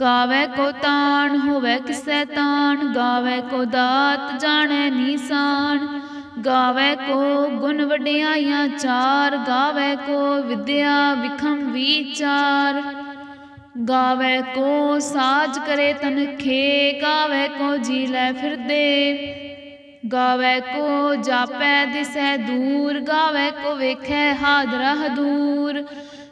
ਗਾਵੇ ਕੋ ਤਾਣ, ਹੋਵੇ ਕਿਸੈ ਤਾਣ, ਗਾਵੇ ਕੋ ਦਾਤ, ਜਾਣੈ ਨੀਸਾਨ। ਗਾਵੇ ਕੋ ਗੁਣ ਵਡਿਆਈਆਂ ਚਾਰ, ਗਾਵੇ ਕੋ ਵਿਦਿਆ ਵਿਖਮ ਵਿਚਾਰ। ਗਾਵੇ ਕੋ ਸਾਜ ਕਰੇ ਤਨਖੇ ਗਾਵੇ ਕੋ ਜੀ ਲੈ ਫਿਰਦੇ। ਗਾਵੇ ਕੋ ਜਾਪੈ ਦਿਸੈ ਦੂਰ, ਗਾਵੇ ਕੋ ਵੇਖੈ ਹਾਦਰਾ ਹਦੂਰ।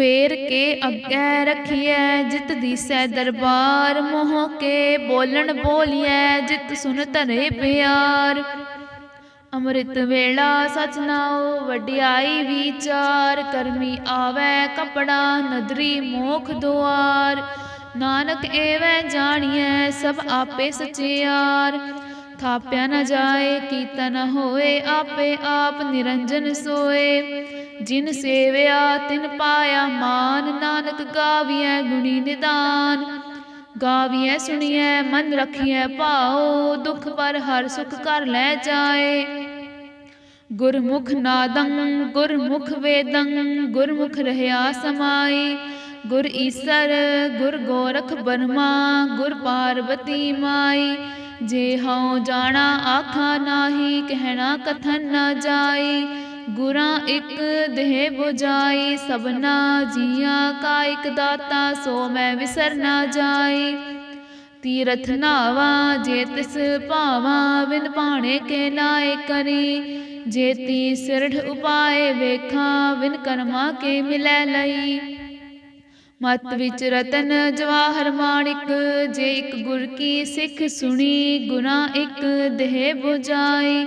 ਫੇਰ ਕੇ ਅੱਗੇ ਰਖੀਐ ਜਿਤ ਦੀਸੈ ਦਰਬਾਰ, ਮੋਹ ਕੇ ਬੋਲਣ ਬੋਲੀਐ ਜਿਤ ਸੁਨ ਧਰੇ ਪਿਆਰ। ਅੰਮ੍ਰਿਤ ਵੇਲਾ ਸਚ ਨਾਉ ਵਡਿਆਈ ਵਿਚਾਰ, ਕਰਮੀ ਆਵੈ ਕਪੜਾ, ਨਦਰੀ ਮੋਖ ਦੁਆਰ। ਨਾਨਕ ਏਵੈ ਜਾਣੀਐ ਸਭ ਆਪੇ ਸਚਿਆਰ। ਥਾਪਿਆ ਨਾ ਜਾਏ ਕੀਤਾ ਹੋਏ, ਆਪੇ ਆਪ ਨਿਰੰਜਨ ਸੋਏ। ਜਿਨ ਸੇਵਿਆ, ਤਿਨ ਪਾਇਆ ਮਾਨ, ਨਾਨਕ ਗਾਵੀਐ ਗੁਣੀ ਨਿਦਾਨ। ਗਾਵੀਐ, ਸੁਣੀਐ, ਮਨ ਰਖੀਐ ਭਾਉ, ਦੁਖ ਪਰ ਹਰ ਸੁਖ ਕਰ ਲੈ ਜਾਏ। ਗੁਰਮੁਖ ਨਾਦੰ, ਗੁਰਮੁਖ ਵੇਦੰ, ਗੁਰਮੁਖ ਰਹਿਆ ਸਮਾਈ। ਗੁਰ ਈਸਰ, ਗੁਰ ਗੋਰਖ ਬਰਮਾ, ਗੁਰ ਪਾਰਵਤੀ ਮਾਈ। ਜੇ ਹਉ ਜਾਣਾ, ਆਖਾ ਨਾਹੀ, ਕਹਿਣਾ ਕਥਨ ਨਾ ਜਾਈ। ਗੁਰਾਂ ਇਕ ਦੇਹ 부ਜਾਈ ਸਭਨਾ ਜੀਆਂ ਕਾ ਇਕ ਦਾਤਾ, ਸੋ ਮੈਂ ਵਿਸਰ ਨਾ ਜਾਈ। ਤੀਰਥ ਨਾਵਾ, ਜੇ ਤਿਸ ਭਾਵਾ, ਬਿਨ ਭਾਣੇ ਕੇ ਨਾਏ ਕਰੀ। ਜੇਤੀ ਸਿਰਠ ਉਪਾਏ ਵੇਖਾਂ, ਬਿਨ ਕਰਮਾ ਕੇ ਮਿਲੈ ਲਈ। ਮਤ ਵਿੱਚ ਰਤਨ ਜਵਾਹਰ ਮਾਣਿਕ, ਜੇ ਇੱਕ ਗੁਰ ਕੀ ਸਿੱਖ ਸੁਣੀ ਗੁਨਾ ਇੱਕ ਦੇਹ 부ਜਾਈ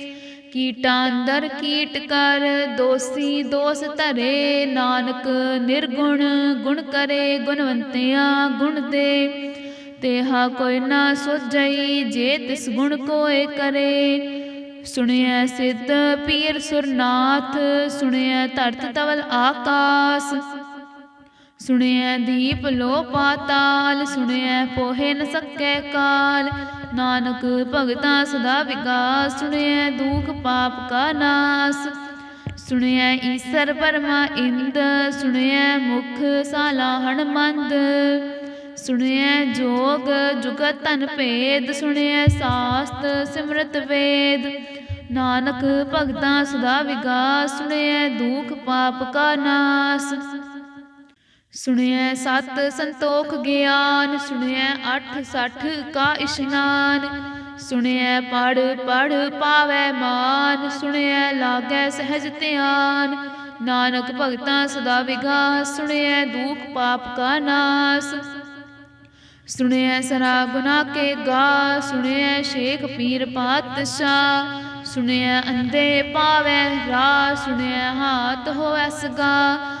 ਕੀਟਾਂ ਅੰਦਰ ਕੀਟ ਕਰ, ਦੋਸੀ ਦੋਸ ਧਰੇ। ਨਾਨਕ ਨਿਰਗੁਣ, ਗੁਣ ਕਰੇ ਗੁਣਵੰਤਿਆਂ ਗੁਣ ਦੇ। ਤੇਹਾ ਕੋਈ ਨਾ ਸੁਝਈ, ਜੇ ਤਿਸ ਗੁਣ ਕੋਏ ਕਰੇ। ਸੁਣਿਆ ਸਿੱਧ ਪੀਰ ਸੁਰਨਾਥ ਸੁਣਿਆ ਧਰਤ ਤਵਲ ਆਕਾਸ। ਸੁਣਿਆ ਦੀਪ ਲੋ ਪਾਤਾਲ ਸੁਣਿਆ ਪੋਹੇ ਨ ਸਕੈ ਕਾਲ। ਨਾਨਕ ਭਗਤਾ ਸਦਾ ਵਿਕਾਸ, ਸੁਣਿਐ ਦੁਖ ਪਾਪ ਕਾ ਨਾਸ। ਸੁਣਿਐ ਈਸਰ ਪਰਮਾ ਇੰਦ, ਸੁਣਿਐ ਮੁਖ ਸਾਲਾਹਣ ਮੰਦ ਸੁਣਿਐ ਜੋਗ ਜੁਗਤ ਤਨ ਭੇਦ, ਸੁਣਿਐ ਸਾਸਤ ਸਿਮਰਤ ਵੇਦ। ਨਾਨਕ ਭਗਤਾਂ ਸਦਾ ਵਿਗਾਸ ਸੁਣਿਐ ਦੁਖ ਪਾਪ ਕਾ ਨਾਸ। ਸੁਣਿਐ ਸਤ ਸੰਤੋਖ ਗਿਆਨ, ਸੁਣਿਐ ਅਠ ਸੱਠ ਕਾ ਇਸ਼ਨਾਨ, ਸੁਣਿਐ ਪੜ ਪੜ ਪਾਵੈ ਮਾਨ, ਸੁਣਿਐ ਲਾਗੈ ਸਹਿਜ ਧਿਆਨ, ਨਾਨਕ ਭਗਤਾਂ ਸਦਾ ਵਿਗਾਸ ਸੁਣਿਐ ਦੂਖ ਪਾਪ ਕਾ ਨਾਸ, ਸੁਣਿਐ ਸਰਾ ਗੁਨਾ ਕੇ ਗਾ, ਸੁਣਿਐ ਸ਼ੇਖ ਪੀਰ ਪਾਤਸ਼ਾਹ, ਸੁਣਿਐ ਅੰਧੇ ਪਾਵੈ ਰਾ ਸੁਣਿਐ ਹਾਤ ਹੋਐ ਸਗਾ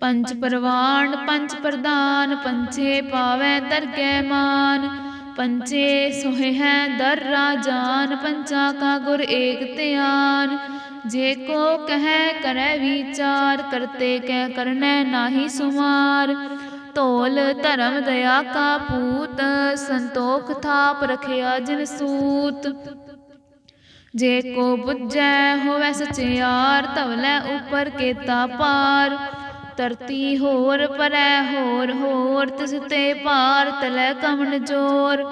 ਪੰਚ ਪਰਵਾਨ ਪੰਚ ਪ੍ਰਧਾਨ ਪੰਛੇ ਪਾਵੈ ਦਰਗਹਿ ਮਾਨ। ਪੰਚੇ ਸੋਹਿ ਹੈ ਦਰ ਰਾਜਾਨ ਪੰਚਾ ਕਾ ਗੁਰ ਏਕ ਧਿਆਨ। ਜੇ ਕੋ ਕਹੈ, ਕਰੈ ਵਿਚਾਰ, ਕਰਤੇ ਕੈ, ਕਰਨੈ ਨਾਹੀ ਸੁਮਾਰ। ਤੋਲ ਧਰਮ ਦਇਆ ਕਾ ਪੂਤ, ਸੰਤੋਖ ਥਾਪ ਰਖਿਆ ਜਿਨ ਸੂਤ। ਜੇ ਕੋ ਬੁੱਝੈ, ਹੋਵੈ ਸਚਿਆਰ ਧਵਲੇ ਉਪਰ ਕੇਤਾ ਪਾਰ। ਧਰਤੀ ਹੋਰ, ਪਰੈ ਹੋਰ ਹੋਰ ਤਿਸ ਤੇ ਭਾਰ ਤਲੈ ਕਵਣ ਜੋਰ।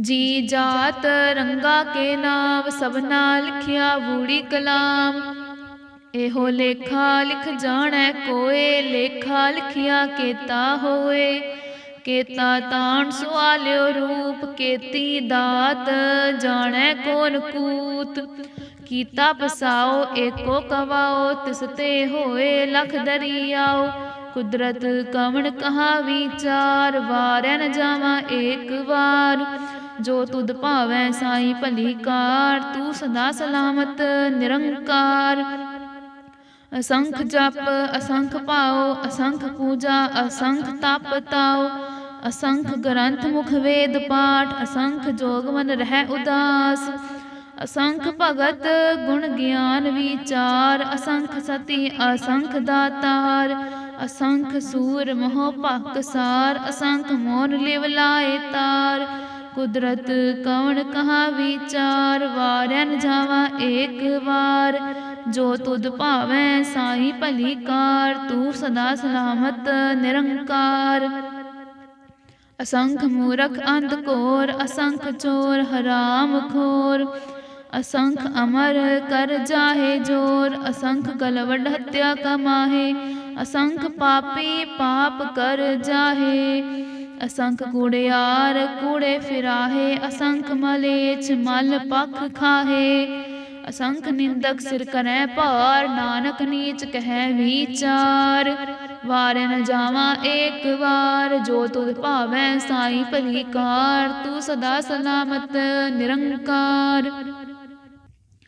ਜੀ ਜਾਤ ਰੰਗਾ ਕੇ ਨਾਮ ਸਭਨਾ ਲਿਖਿਆ ਬੂੜੀ ਕਲਾਮ। ਇਹੋ ਲੇਖਾ ਲਿਖ ਜਾਣੈ ਕੋਏ, ਲੇਖਾ ਲਿਖਿਆ ਕੇਤਾ ਹੋਏ। ਕੇਤਾ ਤਾਣ ਸੁਆਲਿਓ ਰੂਪ, ਕੇਤੀ ਦਾਤ, ਜਾਣੈ ਕੋਨ ਕੂਤ। ਕੀਤਾ ਪਸਾਓ ਏਕੋ ਕਵਾਓ, ਤਿਸ ਤੇ ਹੋਏ ਲਖ ਦਰਿਆਓ। ਕੁਦਰਤ ਕਵਣ ਕਹਾ ਵਿਚਾਰ ਵਾਰੈ ਨ ਜਾਵਾਂ ਏਕ ਵਾਰ। ਜੋ ਤੁਧ ਭਾਵੈ ਸਾਈ ਭਲੀ ਕਾਰ, ਤੂੰ ਸਦਾ ਸਲਾਮਤ ਨਿਰੰਕਾਰ। ਅਸੰਖ ਜਪ, ਅਸੰਖ ਭਾਉ ਅਸੰਖ ਪੂਜਾ, ਅਸੰਖ ਤਪ ਤਾਓ। ਅਸੰਖ ਗ੍ਰੰਥ ਮੁਖ ਵੇਦ ਪਾਠ, ਅਸੰਖ ਜੋਗ ਮਨ ਰਹਿ ਉਦਾਸ। ਅਸੰਖ ਭਗਤ ਗੁਣ ਗਿਆਨ ਵਿਚਾਰ, ਅਸੰਖ ਸਤੀ, ਅਸੰਖ ਦਾਤਾਰ, ਅਸੰਖ ਸੂਰ ਮੋਹ ਭਕ ਸਾਰ, ਅਸੰਖ ਮੋਨ ਲਿਵ ਲਾਏ ਤਾਰ। ਕੁਦਰਤ ਕਵਣ ਕਹਾ ਵਿਚਾਰ ਵਾਰੈ ਨ ਜਾਵਾ ਏਕ ਵਾਰ। ਜੋ ਤੁਧ ਭਾਵੈ ਸਾਈ ਭਲੀ ਕਾਰ, ਤੂੰ ਸਦਾ ਸਲਾਮਤ ਨਿਰੰਕਾਰ। ਅਸੰਖ ਮੂਰਖ ਅੰਧ ਘੋਰ ਅਸੰਖ ਚੋਰ ਹਰਾਮ ਖੋਰ। ਅਸੰਖ ਅਮਰ ਕਰ ਜਾਹੇ ਜੋਰ, ਅਸੰਖ ਗਲਵਡ ਹਤਿਆ ਕਮਾਹੇ, ਅਸੰਖ ਪਾਪੀ ਪਾਪ ਕਰ ਜਾਹੇ। ਅਸੰਖ ਕੂੜਿਆਰ ਕੂੜੇ ਫਿਰਾਹੇ, ਅਸੰਖ ਮਲੇਛ ਮਲ ਪਖ ਖਾਹੇ। ਅਸੰਖ ਨਿੰਦਕ ਸਿਰ ਕਰੈ ਭਾਰ, ਨਾਨਕ ਨੀਚ ਕਹਿ ਵਿਚਾਰ। ਵਾਰ ਨ ਜਾਵਾਂ ਏਕ ਵਾਰ, ਜੋ ਤੁਧ ਭਾਵੈ ਸਾਈ ਭਲੀ ਕਾਰ ਤੂੰ ਸਦਾ ਸਲਾਮਤ ਨਿਰੰਕਾਰ।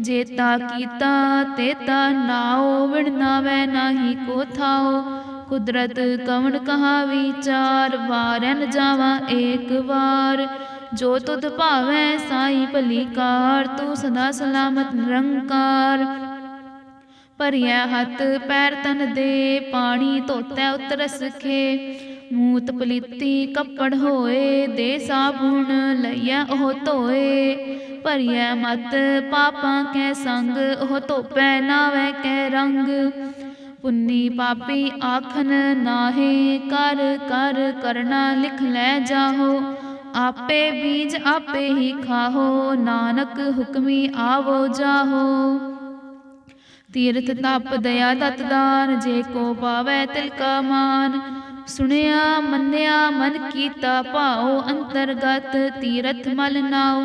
ਜੇਤਾ ਕੀਤਾ ਤੇਤਾ ਨਾਉ ਵਿਣ ਨਾਹੀ ਕੋ ਥਾਉ ਕੁਦਰਤ ਕਵਣ ਕਹਾ ਵਿਚਾਰ ਵਾਰੈ ਨ ਜਾਵਾ ਏਕ ਵਾਰ। ਜੋ ਤੁਧ ਭਾਵੈ ਸਾਈ ਭਲੀ ਕਾਰ, ਤੂੰ ਸਦਾ ਸਲਾਮਤ ਨਿਰੰਕਾਰ। ਭਰੀਐ ਹੱਥ, ਪੈਰ ਤਨ ਦੇ, ਪਾਣੀ ਧੋਤੈ ਉਤਰ ਖੇ। ਮੂਤ ਪਲੀਤੀ ਕੱਪੜ ਹੋਏ, ਦੇ ਸਾਬੁਣ ਲਈਐ ਉਹ ਧੋਏ। ਭਰੀਐ ਮਤ, ਪਾਪਾਂ ਕੈ ਸੰਗ, ਉਹ ਧੋਪੈ ਨਾਵੈ ਕੈ ਰੰਗ। ਪੁੰਨੀ ਪਾਪੀ ਆਖਨ ਨਾਹੀ, ਕਰ ਕਰ ਕਰਨਾ ਲਿਖ ਲੈ ਜਾਹੋ। ਆਪੇ ਬੀਜ ਆਪੇ ਹੀ ਖਾਹੋ, ਨਾਨਕ ਹੁਕਮੀ ਆਵੋ ਜਾਹੋ। ਤੀਰਥ ਤਪ ਦਇਆ ਤਤ ਦਾਨ ਜੇ ਕੋ ਪਾਵੈ ਤਿਲ ਕਾ ਮਾਨ। ਸੁਣਿਆ, ਮੰਨਿਆ, ਮਨ ਕੀਤਾ ਭਾਉ, ਅੰਤਰਗਤ ਤੀਰਥ ਮਲ ਨਾਉ।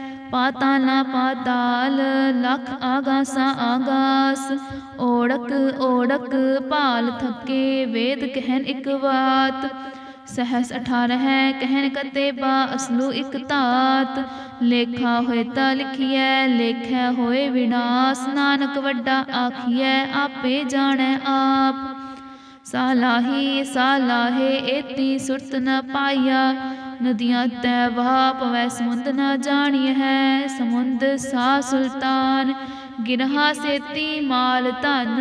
ਪਾਤਾਲਾ ਪਾਤਾਲ, ਲਖ ਆਗਾਸਾ ਆਗਾਸ। ਓੜਕ ਓੜਕ ਭਾਲ ਥਕੇ, ਵੇਦ ਕਹਿਨ ਇਕ ਬਾਤ ਸਹਸ 18 ਹੈ ਕਹਿਨ ਕਤੇ ਬਾ ਅਸਲੂ ਇਕ ਧਾਤ। ਲੇਖਾ ਹੋਏ ਤਾ ਲਿਖੀਐ, ਲੇਖੈ ਹੋਏ ਵਿਨਾਸ਼। ਨਾਨਕ ਵੱਡਾ ਆਖੀਐ, ਆਪੇ ਜਾਣੈ ਆਪ। ਸਾਲਾਹੀ, ਸਾਲਾਹੇ, ਏਤੀ ਸੁਰਤ ਨ ਪਾਈਆ ਨਦੀਆਂ ਤੈ ਵਹਾ ਪਵੈ ਸਮੁੰਦ ਨ ਜਾਣੀ ਹੈ। ਸਮੁੰਦ ਸਾ ਸੁਲਤਾਨ, ਗਿਰਹਾ ਸੇਤੀ ਮਾਲ ਧਨ।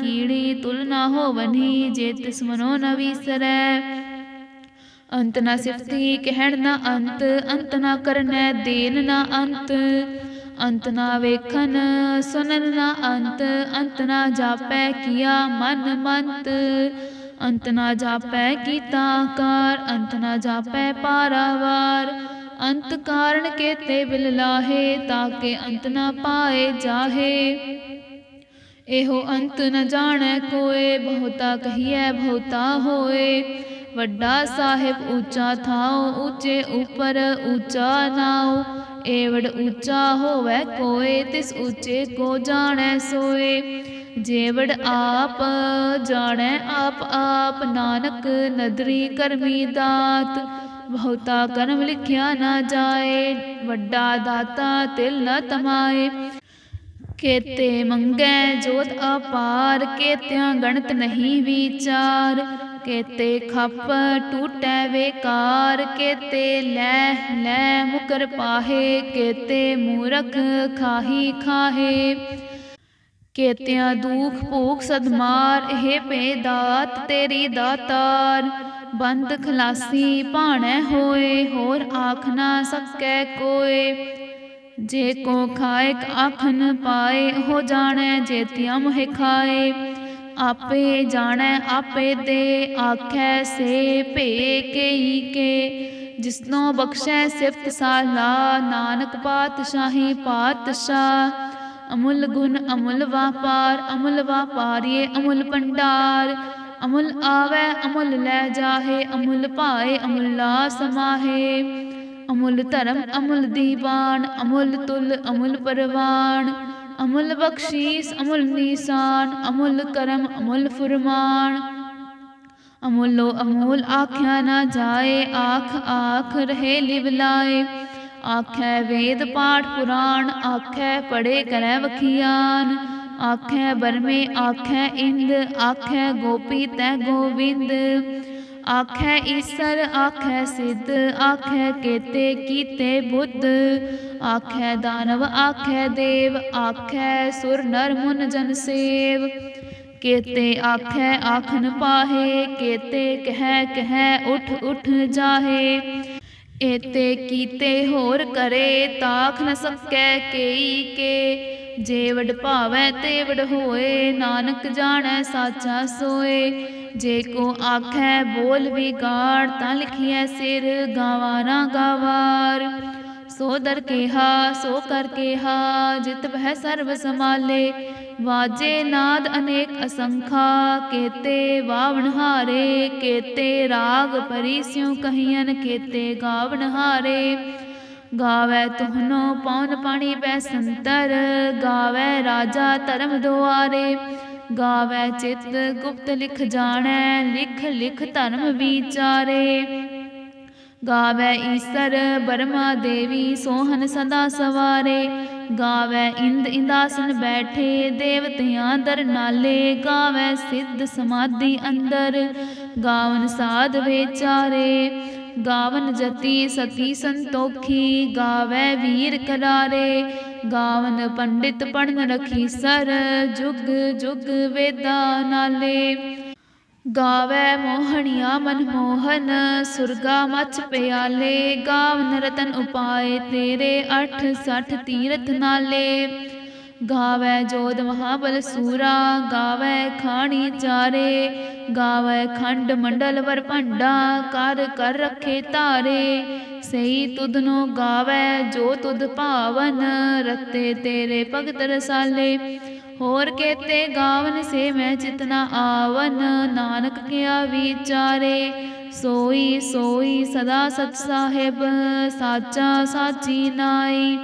ਕੀੜੀ ਤੁਲ ਨਾ ਹੋਵਨੀ ਜੇ ਤਿਸ ਮਨੋ ਨ ਵੀਸਰੈ। ਅੰਤ ਨਾ ਸਿਫਤੀ, ਕਹਿਣ ਨਾ ਅੰਤ ਅੰਤ ਨਾ ਕਰਨੈ ਦੇਨ ਨਾ ਅੰਤ। ਅੰਤ ਨਾ ਵੇਖਨ, ਸੁਨਨ ਨਾ ਅੰਤ ਅੰਤ ਨਾ ਜਾਪੈ ਕੀਆ ਮਨ ਮੰਤ। ਅੰਤ ਨਾ ਜਾਪੈ ਕੀਤਾ ਕਾਰ, ਅੰਤ ਨਾ ਜਾਪੈ ਪਾਰਾਵਾਰ। ਅੰਤ ਕਾਰਨ ਕੇਤੇ ਬਿਲ ਲਾਹੇ ਤਾਕੇ ਅੰਤ ਨਾ ਪਾਏ ਜਾਹੇ। ਇਹੋ ਅੰਤ ਨ ਜਾਣੈ ਕੋਏ, ਬਹੁਤਾ ਕਹੀਐ ਬਹੁਤਾ ਹੋਏ। ਵੱਡਾ ਸਾਹਿਬ ਉੱਚਾ ਥਾਉ, ਉੱਚੇ ਉਪਰ ਉੱਚਾ ਨਾਉ। ਏਵੜ ਉੱਚਾ ਹੋਵੇ ਕੋਏ, ਤਿਸ ਉੱਚੇ ਕੋ ਜਾਣੈ ਸੋਏ। ਜੇਵੜ ਆਪ ਜਾਣੈ ਆਪ ਆਪ, ਨਾਨਕ ਨਦਰੀ ਕਰਮੀ ਦਾਤ। ਬਹੁਤਾ ਕਰਮ ਲਿਖਿਆ ਨਾ ਜਾਏ, ਵੱਡਾ ਦਾਤਾ ਤਿਲ ਨ ਤਮਾਏ। ਕੇਤੇ ਮੰਗੈ ਜੋਤ ਅਪਾਰ, ਕੇਤਿਆਂ ਗਣਤ ਨਹੀਂ ਵਿਚਾਰ। ਕੇਤੇ ਖੱਪ ਟੂਟੈ ਵੇਕਾਰ, ਕੇਤੇ ਲੈ ਲੈ ਮੁਕਰ ਪਾਹੇ, ਕੇਤੇ ਮੂਰਖ ਖਾਹੀ ਖਾਹੇ। ਕੇਤਿਆਂ ਦੁਖ ਭੂਖ ਸਦਮਾਰ, ਇਹ ਪੇ ਦਾਤ ਤੇਰੀ ਦਾਤਾਰ। ਬੰਦ ਖਲਾਸੀ ਭਾਣੈ ਹੋਏ, ਹੋਰ ਆਖ ਨਾ ਸਕੈ ਕੋਏ। ਜੇ ਕੋ ਖਾਇਕ ਆਖਨ ਪਾਏ, ਹੋ ਜਾਣੈ ਜੇਤਿਆ ਮੋਹਿ ਖਾਏ। ਆਪੇ ਜਾਣੈ, ਆਪੇ ਦੇ ਆਖੈ, ਸੇ ਭੇ ਕਈ ਕੇ। ਜਿਸਨੋ ਬਖਸ਼ੈ ਸਿਫਤ ਸਾਲਾ, ਨਾਨਕ ਪਾਤਸ਼ਾਹੀ ਪਾਤਸ਼ਾਹ। ਅਮੁੱਲ ਗੁਣ ਅਮੁੱਲ ਵਾਪਾਰ, ਅਮੁੱਲ ਵਾਪਾਰੀਏ ਅਮੁੱਲ ਭੰਡਾਰ। ਅਮੁੱਲ ਆਵੈ, ਅਮੁੱਲ ਲੈ ਜਾਹੇ, ਅਮੁੱਲ ਭਾਏ, ਅਮੁੱਲਾ ਸਮਾਹੇ। ਅਮੁੱਲ ਧਰਮ ਅਮੁੱਲ ਦੀਵਾਨ, ਅਮੁੱਲ ਤੁਲ ਅਮੁੱਲ ਪਰਵਾਨ। ਅਮੁੱਲ ਬਖਸ਼ੀਸ, ਅਮੁੱਲ ਨੀਸਾਨ, ਅਮੁੱਲ ਕਰਮ, ਅਮੁੱਲ ਫੁਰਮਾਨ। ਅਮੁੱਲੋ ਅਮੁੱਲ ਆਖਿਆ ਨਾ ਜਾਏ, ਆਖ ਆਖ ਰਹੇ ਲਿਵ ਲਾਏ। ਆਖੈ ਵੇਦ ਪਾਠ ਪੁਰਾਣ, ਆਖੈ ਪੜੇ ਕਰੈ ਵਖਿਆਨ। ਆਖੈ ਬਰਮੇ, ਆਖੈ ਇੰਦ, ਆਖੈ ਗੋਪੀ ਤੈ ਗੋਵਿੰਦ। ਆਖੈ ਈਸਰ, ਆਖੈ ਸਿੱਧ, ਆਖੈ ਕੇਤੇ, ਕੀਤੇ ਬੁੱਧ। ਆਖੈ ਦਾਨਵ, ਆਖੈ ਦੇਵ, ਆਖੈ ਸੁਰ, ਨਰ, ਮੁਨ, ਜਨ ਸੇਵ। ਕੇਤੇ ਆਖੈ, ਆਖਨ ਪਾਹੇ, ਕੇਤੇ ਕਹਿ ਕਹਿ, ਉਠ ਉਠ ਜਾਹੇ। ਏਤੇ ਕੀਤੇ ਹੋਰ ਕਰੇ, ਤਾਖ ਨ ਸਕੈ ਕੇਈ ਕੇ। ਜੇ ਵਡ ਭਾਵੈ ਤੇ ਵਡ ਹੋਏ, ਨਾਨਕ ਜਾਣੈ ਸਾਚਾ ਸੋਏ। ਜੇ ਕੋ ਆਖੈ ਬੋਲ ਵਿਗਾੜ, ਤਾਂ ਲਿਖਿਐ ਸਿਰ ਗਾਵਾ ਗਾਵਾਰ। ਸੋ ਦਰ ਕੇਹਾ, ਸੋ ਕਰ ਕੇਹਾ, ਜਿਤ ਬਹਿ ਸਰਬ ਸਮਾਲੇ ਵਾਜੇ ਨਾਦ ਅਨੇਕ ਅਸੰਖਾ, ਕੇਤੇ ਵਾਵਣ ਹਾਰੇ, ਕੇਤੇ ਰਾਗ ਪਰੀ ਕਹੀਨ ਕੇਤੇ ਗਾਵਣ ਹਾਰੇ। ਗਾਵੇ ਤੁਹਨੋ ਪੌਨ ਪਾਣੀ ਬੈ ਸੰਤਰ ਗਾਵੇ ਰਾਜਾ ਧਰਮ ਦੁਆਰੇ। ਗਾਵੇ ਚਿਤ ਗੁਪਤ ਲਿਖ ਜਾਣੈ, ਲਿਖ ਲਿਖ ਧਰਮ ਵਿਚਾਰੇ। ਗਾਵੇ ਈਸਰ ਬਰਮਾ ਦੇਵੀ ਸੋਹਨ ਸਦਾ ਸਵਾਰੇ। ਗਾਵੇ ਇੰਦ ਇੰਦਾਸਨ ਬੈਠੇ, ਦੇਵਤਿਆਂ ਦਰ ਨਾਲੇ। ਗਾਵੇ ਸਿੱਧ ਸਮਾਧੀ ਅੰਦਰ, ਗਾਵਨ ਸਾਧ ਵਿਚਾਰੇ। ਗਾਵਨ ਜਤੀ ਸਤੀ ਸੰਤੋਖੀ, ਗਾਵੇ ਵੀਰ ਕਰਾਰੇ। ਗਾਵਨ ਪੰਡਿਤ ਪੜਨ ਰਖੀ ਸਰ, ਜੁਗ ਜੁਗ ਵੇਦਾ ਨਾਲੇ। ਗਾਵੇ ਮੋਹਣੀਆ ਮਨਮੋਹਨ ਸੁਰਗਾ ਮਚ ਪਿਆਲੇ। ਗਾਵਨ ਰਤਨ ਉਪਾਏ ਤੇਰੇ 68 ਤੀਰਥ ਨਾਲੇ। ਗਾਵੇ ਜੋਧ ਮਹਾਬਲ ਸੂਰਾ, ਗਾਵੇ ਖਾਣੀ ਚਾਰੇ, ਗਾਵੇ ਖੰਡ ਮੰਡਲ ਵਰ ਭੰਡਾ, ਕਰ ਕਰ ਰਖੇ ਧਾਰੇ। ਸਈ ਤੁਧਨੋ ਗਾਵੇ ਜੋ ਤੁਧ ਭਾਵਨ, ਰਤੇ ਤੇਰੇ ਭਗਤ ਰਸਾਲੇ। ਹੋਰ ਕੇਤੇ ਗਾਵਨ ਸੇ ਮੈਂ ਚਿਤਨਾ ਆਵਨ, ਨਾਨਕ ਕਿਆ ਵਿਚਾਰੇ। ਸੋਈ ਸੋਈ ਸਦਾ ਸਤ ਸਾਹਿਬ, ਸਾਚਾ ਸਾਚੀ ਨਾਈ।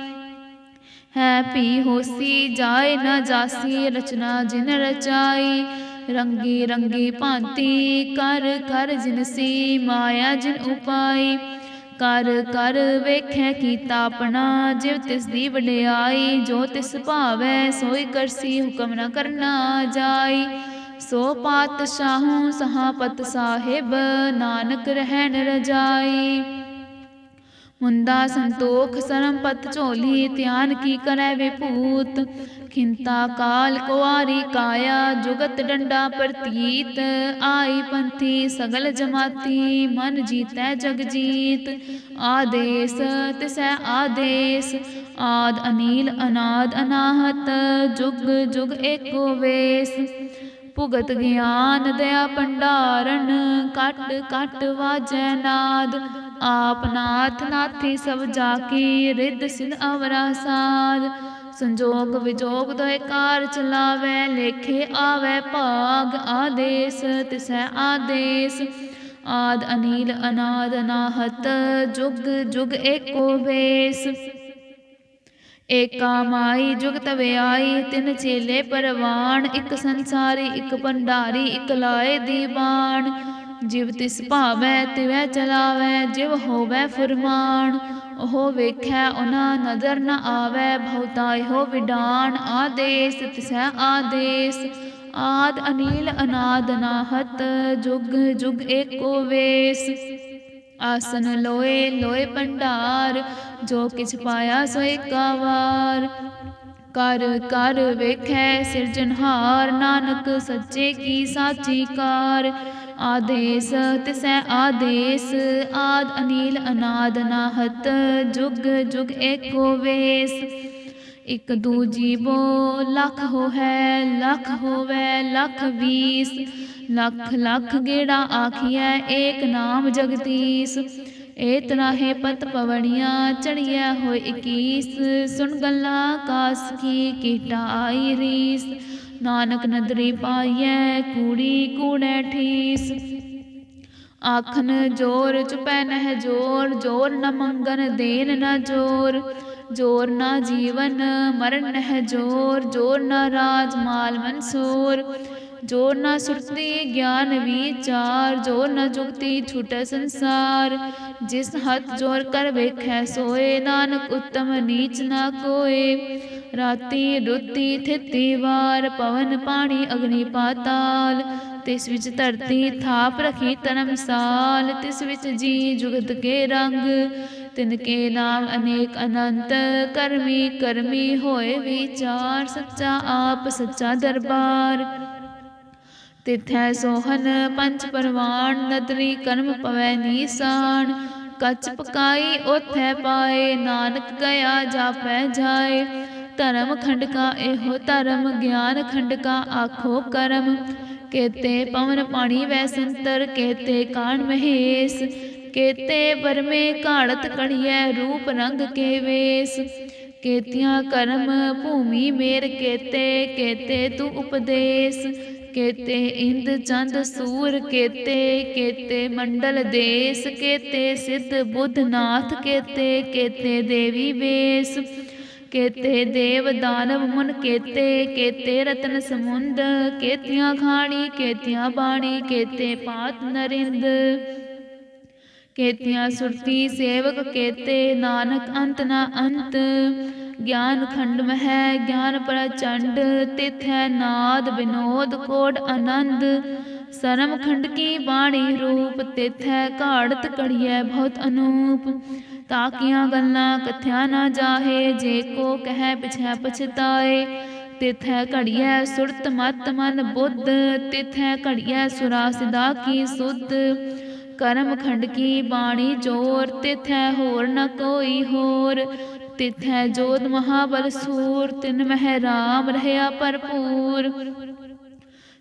ਹੈ ਪੀ ਹੋਸੀ, ਜਾਏ ਨਾ ਜਾਸੀ, ਰਚਨਾ ਜਿਨ ਰਚਾਈ। ਰੰਗੀ ਰੰਗੀ ਭਾਂਤੀ, ਕਰ ਕਰ ਜਿਨਸੀ ਮਾਇਆ ਜਿਨ ਉਪਾਈ। ਕਰ ਕਰ ਵੇਖੈ ਕੀਤਾ ਆਪਣਾ, ਜਿਵ ਤਿਸ ਦੀ ਵਡਿਆਈ। ਜੋ ਤਿਸ ਭਾਵੈ, ਸੋਈ ਕਰਸੀ, ਹੁਕਮ ਨਾ ਕਰਨਾ ਜਾਈ। ਸੋ ਪਾਤਸ਼ਾਹੂ ਸਹਾਪਤ ਸਾਹਿਬ, ਨਾਨਕ ਰਹਿਣ ਰਜਾਈ। ਮੁੰਦਾ ਸੰਤੋਖ ਸਰਮ ਪਤ ਝੋਲੀ, ਧਿਆਨ ਕੀ ਕਰੈ ਵਿਭੂਤ ਖਿੰਤਾ ਕਾਲ ਕੁਆਰੀ ਕਾਇਆ, ਜੁਗਤ ਡੰਡਾ ਪ੍ਰਤੀਤ। ਆਈ ਪੰਥੀ ਸਗਲ ਜਮਾਤੀ, ਮਨ ਜੀਤੈ ਜਗ ਜੀਤ। ਆਦੇਸ, ਤਿਸੈ ਆਦੇਸ, ਆਦ ਅਨੀਲ, ਅਨਾਦ ਅਨਾਹਤ। ਜੁਗ ਜੁਗ ਏਕੋ ਵੇਸ। ਭੁਗਤ ਗਿਆਨ ਦਇਆ ਭੰਡਾਰਨ, ਕਟ ਕਟ ਵਾਜੈ ਨਾਦ। ਆਪ ਨਾਥ ਨਾਥੀ ਸਭ ਜਾ ਕੀ ਰਿੱਧ ਸਿਧ ਅਵਰਾ ਸਾਧ। ਸੰਜੋਗ ਵਿਜੋਗ ਦੋਇ ਕਾਰ ਚਲਾਵੇ, ਲੇਖੇ ਆਵੇ ਭਾਗ ਆਦੇਸ, ਤਿਸੈ ਆਦੇਸ। ਆਦ ਅਨੀਲ ਅਨਾਦ ਨਾਹਤ, ਜੁਗ ਜੁਗ ਏਕੋ ਵੇਸ। ਏਕਾ ਮਾਈ ਜੁਗਤ ਵਿਆਈ ਤਿਨ ਚੇਲੇ ਪਰਵਾਨ ਇੱਕ ਸੰਸਾਰੀ, ਇੱਕ ਭੰਡਾਰੀ, ਇੱਕ ਲਾਏ ਦੀਵਾਨ। ਜਿਵ ਤਿਸ ਭਾਵੈ ਤਿਵੈ ਚਲਾਵੈ, ਜਿਵ ਹੋਵੈ ਫੁਰਮਾਨ, ਉਹ ਵੇਖੈ ਉਹਨਾਂ ਨਜ਼ਰ ਨ ਆਵੈ, ਬਹੁਤਾ ਇਹੋ ਵਿਡਾਨ ਆਦੇਸ ਤਿਸੈ ਆਦੇਸ, ਆਦ ਅਨੀਲ ਅਨਾਦ ਅਨਾਹਤ ਜੁਗ ਜੁਗ ਏਕੋ ਵੇਸ। ਆਸਨ ਲੋਏ ਲੋਏ ਭੰਡਾਰ, ਜੋ ਕਿਛ ਪਾਇਆ ਸੋ ਏਕਾਵਾਰ ਕਰ ਕਰ ਵੇਖੈ ਸਿਰਜਨਹਾਰ ਨਾਨਕ ਸੱਚੇ ਕੀ ਸਾਚੀ ਕਾਰ ਆਦੇਸ, ਤਿਸੈ ਆਦੇਸ, ਆਦ ਅਨੀਲ ਅਨਾਦ ਨਾਹਤ, ਜੁਗ ਜੁਗ ਏਕੋ ਵੇਸ। ਇਕ ਦੂਜੀ ਜੀਵੋ ਲੱਖ ਹੋਵੈ ਲੱਖ ਹੋਵੇ, ਲੱਖ ਵੀਸ। ਲੱਖ ਲੱਖ ਗੇੜਾ ਆਖੀਐ, ਏਕ ਨਾਮ ਜਗਦੀਸ਼। ਏ ਤਰਾਹੇ ਪਤ ਪਵਣੀਆਂ, ਚੜੀਐ ਹੋਏ 21 ਸੁਣ ਗੱਲਾਂ ਕਾਸ ਕੀ, ਕੀਟਾ ਆਈ ਰੀਸ। ਨਾਨਕ ਨਦਰੀ ਪਾਈਐ, ਕੂੜੀ ਕੂੜੈ ਠੀਸ। ਆਖਨ, ਜੋਰ ਚੁਪੈ ਨਹਿ ਜੋਰ ਜੋਰ ਨ ਮੰਗਨ ਦੇਨ ਨ ਜੋਰ। ਜੋਰ ਨਾ ਜੀਵਨ ਮਰਨ ਨਹਿ ਜੋਰ ਜੋਰ ਨਾ ਰਾਜ ਮਾਲ ਮਨਸੂਰ। ਜੋਰ ਨਾ ਸੁਰਤੀ ਗਿਆਨ ਵਿਚਾਰ, ਜੋਰ ਨਾ ਜੁਗਤੀ ਛੁਟੈ ਸੰਸਾਰ। ਜਿਸ ਹੱਥ ਜੋਰ ਕਰ ਵੇਖੈ, ਸੋਏ ਨਾਨਕ ਉਤਮ ਨੀਚ ਨਾ ਕੋਏ। ਰਾਤੀ ਰੁੱਤੀ ਥਿਤੀ ਵਾਰ, ਪਵਨ ਪਾਣੀ ਅਗਨੀ ਪਾਤਾਲ। ਤਿਸ ਵਿੱਚ ਧਰਤੀ ਥਾਪ ਰਖੀ ਤਨਮਸਾਲ ਤਿਸ ਵਿੱਚ ਜੀ ਜੁਗਤ ਕੇ ਰੰਗ। ਤਿਨ ਕੇ ਨਾਮ ਅਨੇਕ ਅਨੰਤ, ਕਰਮੀ ਕਰਮੀ ਹੋਏ ਵਿਚਾਰ, ਸੱਚਾ ਆਪ, ਸੱਚਾ ਦਰਬਾਰ। ਤਿਥੈ ਸੋਹਨ ਪੰਚ ਪਰਵਾਨ, ਨਦਰੀ ਕਰਮ ਪਵੈ ਨੀਸਾਨ। ਕੱਚ ਪਕਾਈ ਉਥੈ ਪਾਏ, ਨਾਨਕ ਗਿਆ ਜਾਪੈ ਜਾਏ। ਧਰਮ ਖੰਡਕਾ, ਇਹੋ ਧਰਮ ਗਿਆਨ ਖੰਡਕਾ, ਆਖੋ ਕਰਮ। ਕੇਤੇ ਪਵਨ ਪਾਣੀ ਵੈ ਸੰਤਰ, ਕੇਤੇ ਕਾਣ ਮਹੇਸ਼। ਕੇਤੇ ਬਰਮੇ ਘਾੜਤ ਕੜੀਐ ਰੂਪ ਰੰਗ ਕੇ ਵੇਸ। ਕੇਤੀਆਂ ਕਰਮ ਭੂਮੀ ਮੇਰ ਕੇਤੇ ਕੇਤੇ ਤੂੰ ਉਪਦੇਸ਼। ਕੇਤੇ ਇੰਦ ਚੰਦ ਸੂਰ ਕੇਤੇ ਕੇਤੇ ਮੰਡਲ ਦੇਸ। ਕੇਤੇ ਸਿੱਧ ਬੁੱਧ ਨਾਥ ਕੇਤੇ ਕੇਤੇ ਦੇਵੀ ਵੇਸ। ਕੇਤੇ ਦੇਵ ਦਾਨਵ ਮੁਨ ਕੇਤੇ ਕੇਤੇ ਰਤਨ ਸਮੁੰਦ, ਕੇਤੀਆਂ ਖਾਣੀ, ਕੇਤੀਆਂ ਬਾਣੀ, ਕੇਤੇ ਪਾਤ ਨਰਿੰਦ। ਕੇਤੀਆਂ ਸੁਰਤੀ ਸੇਵਕ ਕੇਤੇ, ਨਾਨਕ ਅੰਤ ਨਾ ਅੰਤ। ਗਿਆਨ ਖੰਡਮ ਹੈ ਗਿਆਨ ਪ੍ਰਚੰਡ, ਤਿਥੈ ਨਾਦ ਵਿਨੋਦ ਕੋਡ ਆਨੰਦ। ਸਰਮ ਖੰਡ ਕੀ ਬਾਣੀ ਰੂਪ, ਤਿਥੈ ਘਾੜਤ ਕੜੀਐ ਬਹੁਤ ਅਨੂਪ। ਤਾਕੀਆਂ ਗੱਲਾਂ ਕਥਿਆ ਨਾ ਜਾਹੇ, ਜੇ ਕੋ ਕਹਿ ਪਿਛੈ ਪਛਤਾਏ। ਤਿਥੈ ਘੜੀਐ ਸੁਰਤ ਮਤ ਮਨ ਬੁੱਧ, ਤਿਥੈ ਘੜੀਐ ਸੁਰਾ ਸਿਦਾ ਕੀ ਸੁਧ। ਕਰਮ ਖੰਡ ਕੀ ਬਾਣੀ ਜੋਰ ਤਿਥੈ ਹੋਰ ਨ ਕੋਈ ਹੋਰ। ਤਿਥੈ ਜੋਤ ਮਹਾਬਲ ਸੂਰ, ਤਿਨ ਮਹਿ ਰਾਮ ਰਹਿਆ ਭਰਪੂਰ।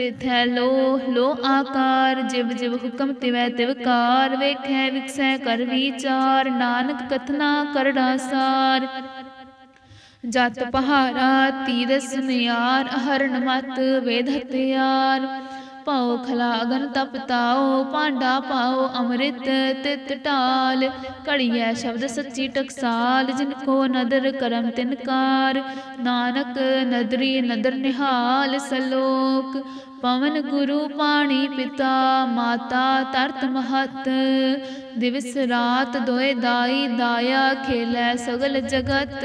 ਤਿਥੈ ਲੋ ਲੋ ਆਕਾਰ, ਜਿਵ ਜਿਵ ਹੁਕਮ ਤਿਵੈ ਤਿਵਕਾਰ ਵੇਖੈ ਵਿਖਸੈ ਕਰ ਵਿਚਾਰ, ਨਾਨਕ ਕਥਨਾ ਕਰੜਾ ਸਾਰ ਜਤ ਪਹਾਰਾ ਤੀਰਸ ਨਿਆਰ ਹਰਨ ਮਤ, ਵੇਦ ਹਤਿਆਰ ਪਾਓ, ਖਲਾ ਅਗਨ ਤਪ ਭਾਂਡਾ ਪਾਓ, ਅੰਮ੍ਰਿਤ ਤਿਤ ਢਾਲ। ਘੜੀਐ ਸ਼ਬਦ ਸੱਚੀ ਟਕਸਾਲ, ਜਿਨ ਕੋ ਨਦਰ ਕਰਮ ਤਿਨਕਾਰ ਨਾਨਕ ਨਦਰੀ ਨਦਰ ਨਿਹਾਲ ਸਲੋਕ। ਪਵਨ ਗੁਰੂ ਪਾਣੀ ਪਿਤਾ, ਮਾਤਾ ਤਰਤ ਮਹਤ। ਦਿਵਸ ਰਾਤ ਦੋਏ ਦਾਈ ਦਾਇਆ ਖੇਲੇ ਸਗਲ ਜਗਤ।